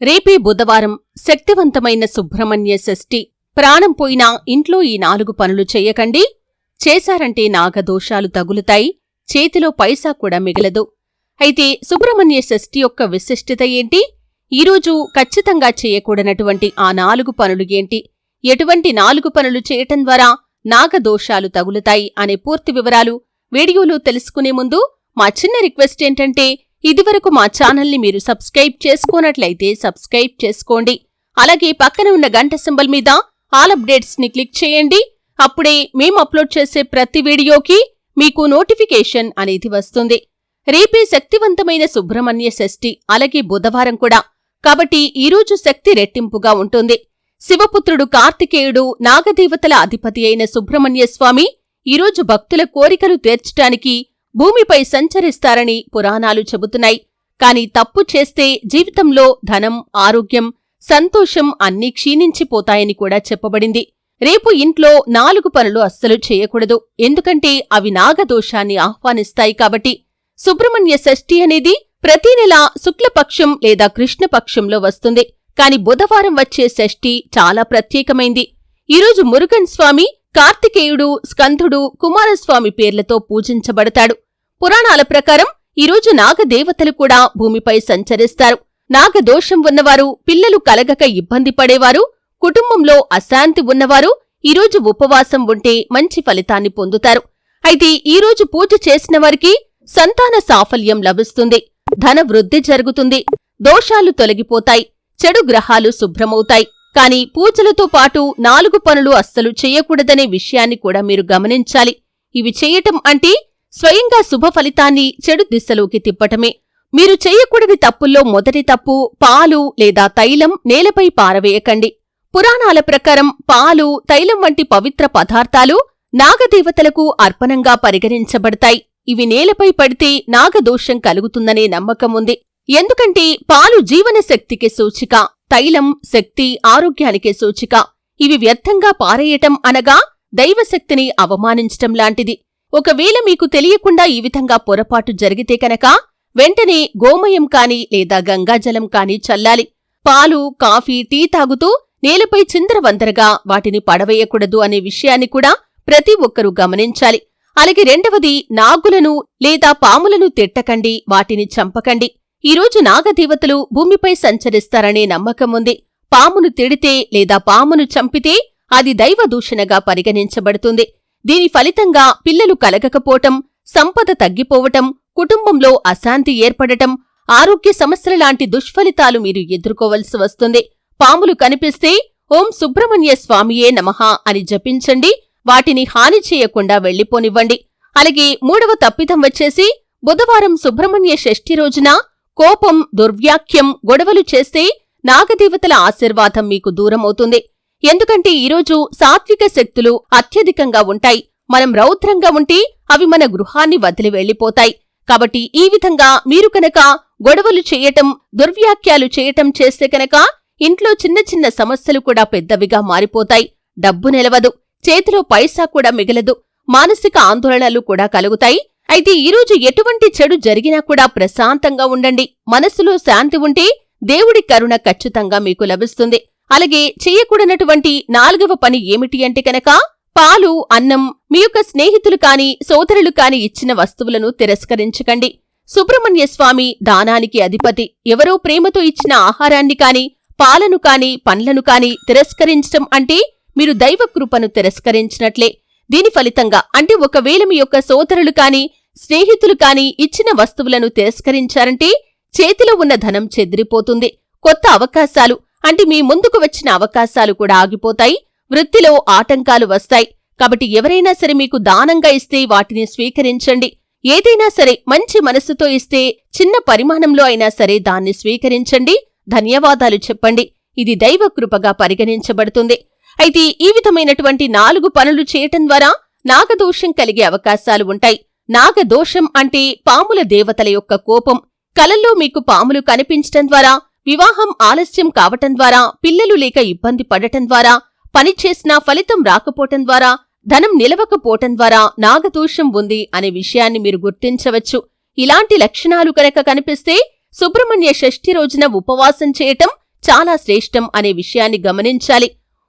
రేపే బుధవారం శక్తివంతమైన సుబ్రహ్మణ్య షష్ఠి. ప్రాణం పోయినా ఇంట్లో ఈ నాలుగు పనులు చెయ్యకండి చేశారంటే నాగదోషాలు తగులుతాయి. చేతిలో పైసా కూడా మిగలదు. అయితే సుబ్రహ్మణ్య షష్ఠి యొక్క విశిష్టత ఏంటి? ఈరోజు ఖచ్చితంగా చేయకూడనటువంటి ఆ నాలుగు పనులు ఏంటి? ఎటువంటి నాలుగు పనులు చేయటం ద్వారా నాగదోషాలు తగులుతాయి అనే పూర్తి వివరాలు వీడియోలో తెలుసుకునే ముందు మా చిన్న రిక్వెస్ట్ ఏంటంటే ఇదివరకు మా ఛానల్ని మీరు సబ్స్క్రైబ్ చేసుకోనట్లయితే సబ్స్క్రైబ్ చేసుకోండి. అలాగే పక్కన ఉన్న గంట సింబల్ మీద ఆల్ అప్డేట్స్ని క్లిక్ చేయండి. అప్పుడే మేము అప్లోడ్ చేసే ప్రతి వీడియోకి మీకు నోటిఫికేషన్ అనేది వస్తుంది. రేపే శక్తివంతమైన సుబ్రహ్మణ్య షష్ఠి అలాగే బుధవారం కూడా. కాబట్టి ఈరోజు శక్తి రెట్టింపుగా ఉంటుంది. శివపుత్రుడు కార్తికేయుడు నాగదేవతల అధిపతి అయిన సుబ్రహ్మణ్య స్వామి ఈరోజు భక్తుల కోరికలు తీర్చటానికి భూమిపై సంచరిస్తారని పురాణాలు చెబుతున్నాయి. కాని తప్పు చేస్తే జీవితంలో ధనం ఆరోగ్యం సంతోషం అన్నీ క్షీణించిపోతాయని కూడా చెప్పబడింది. రేపు ఇంట్లో నాలుగు పనులు అస్సలు చేయకూడదు. ఎందుకంటే అవి నాగదోషాన్ని ఆహ్వానిస్తాయి కాబట్టి. సుబ్రహ్మణ్య షష్ఠి అనేది ప్రతి నెల శుక్లపక్షం లేదా కృష్ణపక్షంలో వస్తుంది. కాని బుధవారం వచ్చే షష్ఠి చాలా ప్రత్యేకమైంది. ఈరోజు మురుగన్ స్వామి కార్తికేయుడు స్కంధుడు కుమారస్వామి పేర్లతో పూజించబడతాడు. పురాణాల ప్రకారం ఈరోజు నాగదేవతలు కూడా భూమిపై సంచరిస్తారు. నాగదోషం ఉన్నవారు పిల్లలు కలగక ఇబ్బంది పడేవారు కుటుంబంలో అశాంతి ఉన్నవారు ఈరోజు ఉపవాసం ఉంటే మంచి ఫలితాన్ని పొందుతారు. అయితే ఈరోజు పూజ చేసిన వారికి సంతాన సాఫల్యం లభిస్తుంది. ధన వృద్ధి జరుగుతుంది. దోషాలు తొలగిపోతాయి. చెడు గ్రహాలు శుభ్రమవుతాయి. కాని పూజలతో పాటు నాలుగు పనులు అస్సలు చేయకూడదనే విషయాన్ని కూడా మీరు గమనించాలి. ఇవి చేయటం అంటే స్వయంగా శుభ ఫలితాన్ని చెడు దిశలోకి తిప్పటమే. మీరు చేయకూడని తప్పుల్లో మొదటి తప్పు పాలు లేదా తైలం నేలపై పారవేయకండి. పురాణాల ప్రకారం పాలు తైలం వంటి పవిత్ర పదార్థాలు నాగదేవతలకు అర్పణంగా పరిగణించబడతాయి. ఇవి నేలపై పడితే నాగదోషం కలుగుతుందనే నమ్మకం ఉంది. ఎందుకంటే పాలు జీవనశక్తికి సూచిక. తైలం శక్తి ఆరోగ్యానికే సూచిక. ఇవి వ్యర్థంగా పారేయటం అనగా దైవశక్తిని అవమానించటం లాంటిది. ఒకవేళ మీకు తెలియకుండా ఈ విధంగా పొరపాటు జరిగితే కనుక వెంటనే గోమయం కాని లేదా గంగాజలం కాని చల్లాలి. పాలు కాఫీ టీ తాగుతూ నేలపై చిందరవందరగా వాటిని పడవేయకూడదు అనే విషయాన్ని కూడా ప్రతి ఒక్కరూ గమనించాలి. అలాగే రెండవది నాగులను లేదా పాములను తిట్టకండి వాటిని చంపకండి. ఈరోజు నాగదేవతలు భూమిపై సంచరిస్తారనే నమ్మకం ఉంది. పామును తిడితే లేదా పామును చంపితే అది దైవ దూషణగా పరిగణించబడుతుంది. దీని ఫలితంగా పిల్లలు కలగకపోవటం సంపద తగ్గిపోవటం కుటుంబంలో అశాంతి ఏర్పడటం ఆరోగ్య సమస్యలలాంటి దుష్ఫలితాలు మీరు ఎదుర్కోవలసి వస్తుంది. పాములు కనిపిస్తే ఓం సుబ్రహ్మణ్య స్వామియే నమః అని జపించండి. వాటిని హాని చేయకుండా వెళ్ళిపోనివ్వండి అలాగే మూడవ తప్పిదం వచ్చేసి బుధవారం సుబ్రహ్మణ్య షష్ఠి రోజున కోపం దుర్వ్యాఖ్యం గొడవలు చేస్తే నాగదేవతల ఆశీర్వాదం మీకు దూరమవుతుంది. ఎందుకంటే ఈరోజు సాత్విక శక్తులు అత్యధికంగా ఉంటాయి. మనం రౌద్రంగా ఉంటే అవి మన గృహాన్ని వదిలి వెళ్ళిపోతాయి కాబట్టి ఈ విధంగా మీరు కనుక గొడవలు చేయటం దుర్వ్యాఖ్యాలు చేయటం చేస్తే కనుక ఇంట్లో చిన్న చిన్న సమస్యలు కూడా పెద్దవిగా మారిపోతాయి. డబ్బు నిలవదు. చేతిలో పైసా కూడా మిగలదు. మానసిక ఆందోళనలు కూడా కలుగుతాయి. అయితే ఈరోజు ఎటువంటి చెడు జరిగినా కూడా ప్రశాంతంగా ఉండండి. మనసులో శాంతి ఉంటే దేవుడి కరుణ ఖచ్చితంగా మీకు లభిస్తుంది. అలాగే చెయ్యకూడనటువంటి నాలుగవ పని ఏమిటి అంటే కనుక పాలు అన్నం మీ యొక్క స్నేహితులు కాని సోదరులు కాని ఇచ్చిన వస్తువులను తిరస్కరించకండి. సుబ్రహ్మణ్య స్వామి దానానికి అధిపతి. ఎవరో ప్రేమతో ఇచ్చిన ఆహారాన్ని కాని పాలను కాని పండ్లను కాని తిరస్కరించటం అంటే మీరు దైవ కృపను తిరస్కరించినట్లే. దీని ఫలితంగా అంటే ఒకవేళ మీ యొక్క సోదరులు కాని స్నేహితులు కాని ఇచ్చిన వస్తువులను తిరస్కరించారంటే చేతిలో ఉన్న ధనం చెదిరిపోతుంది. కొత్త అవకాశాలు అంటే మీ ముందుకు వచ్చిన అవకాశాలు కూడా ఆగిపోతాయి. వృత్తిలో ఆటంకాలు వస్తాయి. కాబట్టి ఎవరైనా సరే మీకు దానంగా ఇస్తే వాటిని స్వీకరించండి. ఏదైనా సరే మంచి మనస్సుతో ఇస్తే చిన్న పరిమాణంలో అయినా సరే దాన్ని స్వీకరించండి. ధన్యవాదాలు చెప్పండి. ఇది దైవ కృపగా పరిగణించబడుతుంది. అయితే ఈ విధమైనటువంటి నాలుగు పనులు చేయటం ద్వారా నాగదోషం కలిగే అవకాశాలు ఉంటాయి. నాగదోషం అంటే పాముల దేవతల యొక్క కోపం. కలల్లో మీకు పాములు కనిపించటం ద్వారా వివాహం ఆలస్యం కావటం ద్వారా పిల్లలు లేక ఇబ్బంది పడటం ద్వారా పనిచేసినా ఫలితం రాకపోవటం ద్వారా ధనం నిలవకపోవటం ద్వారా నాగదోషం ఉంది అనే విషయాన్ని మీరు గుర్తించవచ్చు. ఇలాంటి లక్షణాలు కనుక కనిపిస్తే సుబ్రహ్మణ్య షష్ఠి రోజున ఉపవాసం చేయటం చాలా శ్రేష్టం అనే విషయాన్ని గమనించాలి.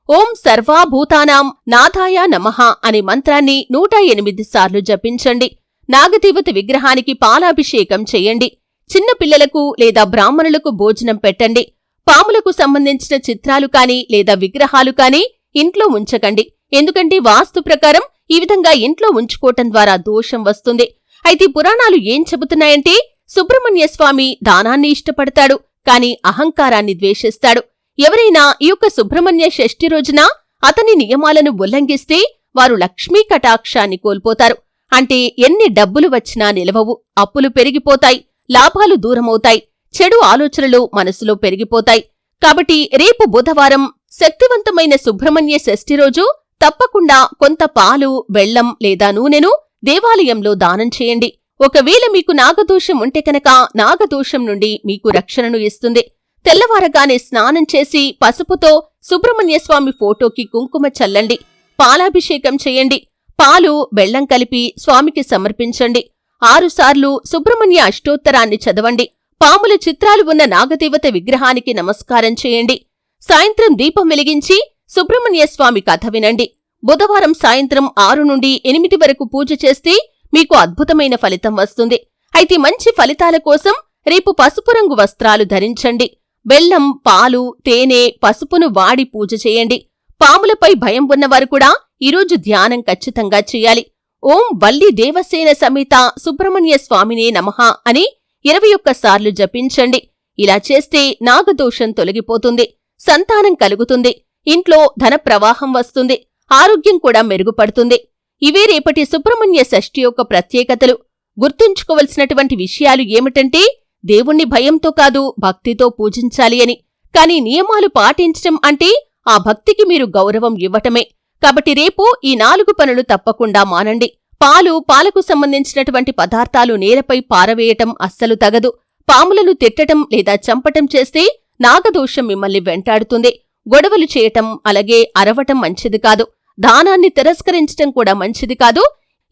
ఓం సర్వాభూతానాం నాథాయ నమః అనే మంత్రాన్ని నూట ఎనిమిది సార్లు జపించండి. నాగదేవత విగ్రహానికి పాలాభిషేకం చెయ్యండి చిన్న పిల్లలకు లేదా బ్రాహ్మణులకు భోజనం పెట్టండి. పాములకు సంబంధించిన చిత్రాలు కానీ లేదా విగ్రహాలు కానీ ఇంట్లో ఉంచకండి. ఎందుకంటే వాస్తు ప్రకారం ఈ విధంగా ఇంట్లో ఉంచుకోవటం ద్వారా దోషం వస్తుంది. అయితే పురాణాలు ఏం చెబుతున్నాయంటే సుబ్రహ్మణ్య స్వామి దానాన్ని ఇష్టపడతాడు కాని అహంకారాన్ని ద్వేషిస్తాడు. ఎవరైనా ఈ యొక్క సుబ్రహ్మణ్య షష్ఠి రోజున అతని నియమాలను ఉల్లంఘిస్తే వారు లక్ష్మీ కటాక్షాన్ని కోల్పోతారు. అంటే ఎన్ని డబ్బులు వచ్చినా నిలవవు అప్పులు పెరిగిపోతాయి లాభాలు దూరమవుతాయి చెడు ఆలోచనలు మనసులో పెరిగిపోతాయి. కాబట్టి రేపు బుధవారం శక్తివంతమైన సుబ్రహ్మణ్య షష్ఠి రోజు తప్పకుండా కొంత పాలు బెల్లం లేదా నూనెను దేవాలయంలో దానం చేయండి. ఒకవేళ మీకు నాగదోషం ఉంటే కనుక నాగదోషం నుండి మీకు రక్షణను ఇస్తుంది. తెల్లవారగానే స్నానం చేసి పసుపుతో సుబ్రహ్మణ్యస్వామి ఫోటోకి కుంకుమ చల్లండి. పాలాభిషేకం చేయండి. పాలు బెల్లం కలిపి స్వామికి సమర్పించండి. ఆరుసార్లు సుబ్రహ్మణ్య అష్టోత్తరాన్ని చదవండి. పాముల చిత్రాలు ఉన్న నాగదేవత విగ్రహానికి నమస్కారం చేయండి. సాయంత్రం దీపం వెలిగించి సుబ్రహ్మణ్య స్వామి కథ వినండి. బుధవారం సాయంత్రం ఆరు నుండి ఎనిమిది వరకు పూజ చేస్తే మీకు అద్భుతమైన ఫలితం వస్తుంది. అయితే మంచి ఫలితాల కోసం రేపు పసుపు రంగు వస్త్రాలు ధరించండి. బెల్లం పాలు తేనె పసుపును వాడి పూజ చేయండి. పాములపై భయం ఉన్నవారు కూడా ఈరోజు ధ్యానం ఖచ్చితంగా చేయాలి. ఓం వల్లి దేవసేన సమేత సుబ్రహ్మణ్య స్వామినే నమః అని ఇరవై ఒక్కసార్లు జపించండి. ఇలా చేస్తే నాగదోషం తొలగిపోతుంది సంతానం కలుగుతుంది ఇంట్లో ధన ప్రవాహం వస్తుంది ఆరోగ్యం కూడా మెరుగుపడుతుంది. ఇవే రేపటి సుబ్రహ్మణ్య షష్ఠి యొక్క ప్రత్యేకతలు. గుర్తుంచుకోవలసినటువంటి విషయాలు ఏమిటంటే దేవుణ్ణి భయంతో కాదు భక్తితో పూజించాలి అని. కాని నియమాలు పాటించటం అంటే ఆ భక్తికి మీరు గౌరవం ఇవ్వటమే. కాబట్టి రేపు ఈ నాలుగు పనులు తప్పకుండా మానండి. పాలు పాలకు సంబంధించినటువంటి పదార్థాలు నేలపై పారవేయటం అస్సలు తగదు. పాములను తిట్టటం లేదా చంపటం చేస్తే నాగదోషం మిమ్మల్ని వెంటాడుతుంది. గొడవలు చేయటం అలాగే అరవటం మంచిది కాదు. దానాన్ని తిరస్కరించటం కూడా మంచిది కాదు.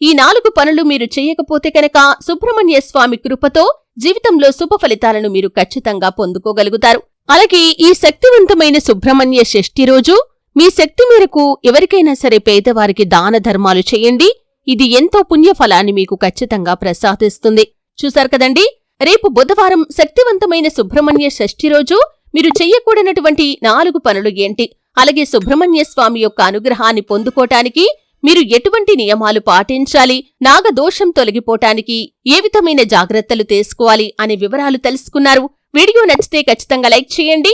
ఈ నాలుగు పనులు మీరు చేయకపోతే కనుక సుబ్రహ్మణ్య స్వామి కృపతో జీవితంలో శుభ ఫలితాలను మీరు ఖచ్చితంగా పొందుకోగలుగుతారు. అలాగే ఈ శక్తివంతమైన సుబ్రహ్మణ్య షష్ఠి రోజు మీ శక్తి మేరకు ఎవరికైనా సరే పేదవారికి దాన ధర్మాలు చేయండి. ఇది ఎంతో పుణ్యఫలాన్ని మీకు ఖచ్చితంగా ప్రసాదిస్తుంది. చూశారు కదండి? రేపు బుధవారం శక్తివంతమైన సుబ్రహ్మణ్య షష్ఠి రోజు మీరు చెయ్యకూడనటువంటి నాలుగు పనులు ఏంటి? అలాగే సుబ్రహ్మణ్య స్వామి యొక్క అనుగ్రహాన్ని పొందుకోటానికి మీరు ఎటువంటి నియమాలు పాటించాలి? నాగదోషం తొలగిపోటానికి ఏ విధమైన జాగ్రత్తలు తీసుకోవాలి? అనే వివరాలు తెలుసుకున్నారు. వీడియో నచ్చితే ఖచ్చితంగా లైక్ చేయండి.